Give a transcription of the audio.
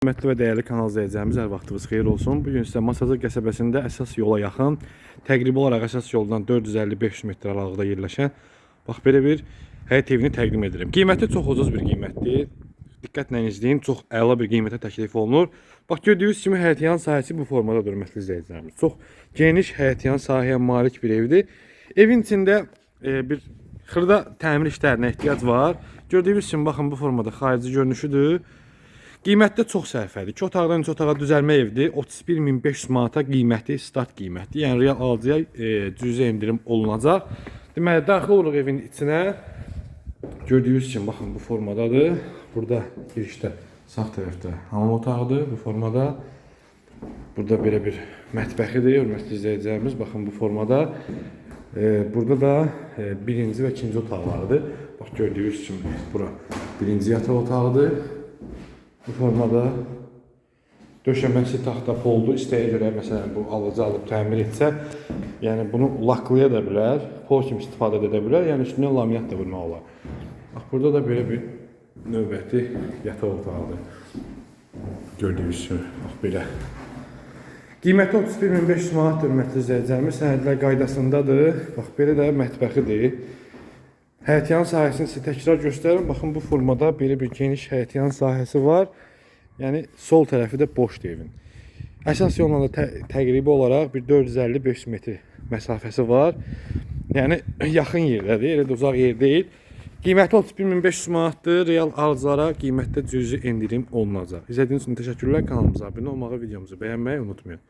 Hörmətli və dəyərli kanal izləyicilərimiz, hər vaxtınız xeyir olsun. Bu gün sizə Masazır qəsəbəsində əsas yola yaxın, təqribi olaraq əsas yoldan 450-500 metr aralıqda yerləşən bax belə bir həyət evini təqdim edirəm. Qiyməti çox ucuz bir qiymətdir. Diqqətlə izləyin, çox əla bir qiymətə təklif olunur. Bax gördüyünüz kimi həyətyan sahəsi bu formadadır hörmətli izləyicilərimiz. Çox geniş həyətyan sahəyə malik bir evdir. Evin içində e, bir xırda təmir işlərinə ehtiyac var. Gördüyünüz kimi baxın bu formada xarici görünüşüdür. Qiymətdə çox sərfədir. 2 otaqdan 3 otağa düzəlmə evdir. 31500 manata qiyməti start qiyməti. Yəni real alıcıya e, cüzi endirim olunacaq. Deməli daxil oluruq evin içinə. Gördüyünüz kimi baxın bu formadadır. Burada girişdə sağ tərəfdə hamam otağıdır bu formada. Burada belə bir mətbəxidir, hörmətli izləyicilərimiz. Baxın bu formada. E, burada da e, birinci və ikinci otaqlardır. Bax gördüyünüz kimi bura birinci yataq otağıdır. Bu formada döşəməsi taxta poldur. İstəyə görə məsələn bu alıcı alıb təmir etsə, yəni bunu laklaya da bilər, pol kimi istifadə edə bilər. Yəni üstünə lamiat da vurmaq olar. Bax burada da belə bir növbəti yataq otağıdır. Gördüyünüz kimi bax belə. Qiyməti 31500 manat hörmətli izləyicilərimiz sənədlər qaydasındadır. Bax belə də mətbəxidir. Həyətyan sahəsini sizə təkrar göstərim. Baxın bu formada belə bir geniş həyətyan sahəsi var. Yəni sol tərəfi də boşdur evin. Əsas yolla da tə təqribi olaraq bir 450-500 metr məsafəsi var. Yəni yaxın yerdədir, elə də uzaq yer deyil. Qiyməti 31500 manatdır. Real alıcılara qiymətdə cüzi endirim olunacaq. İzlədiyiniz üçün təşəkkürlər. Kanalımıza abunə olmağı, videomuzu bəyənməyi unutmayın.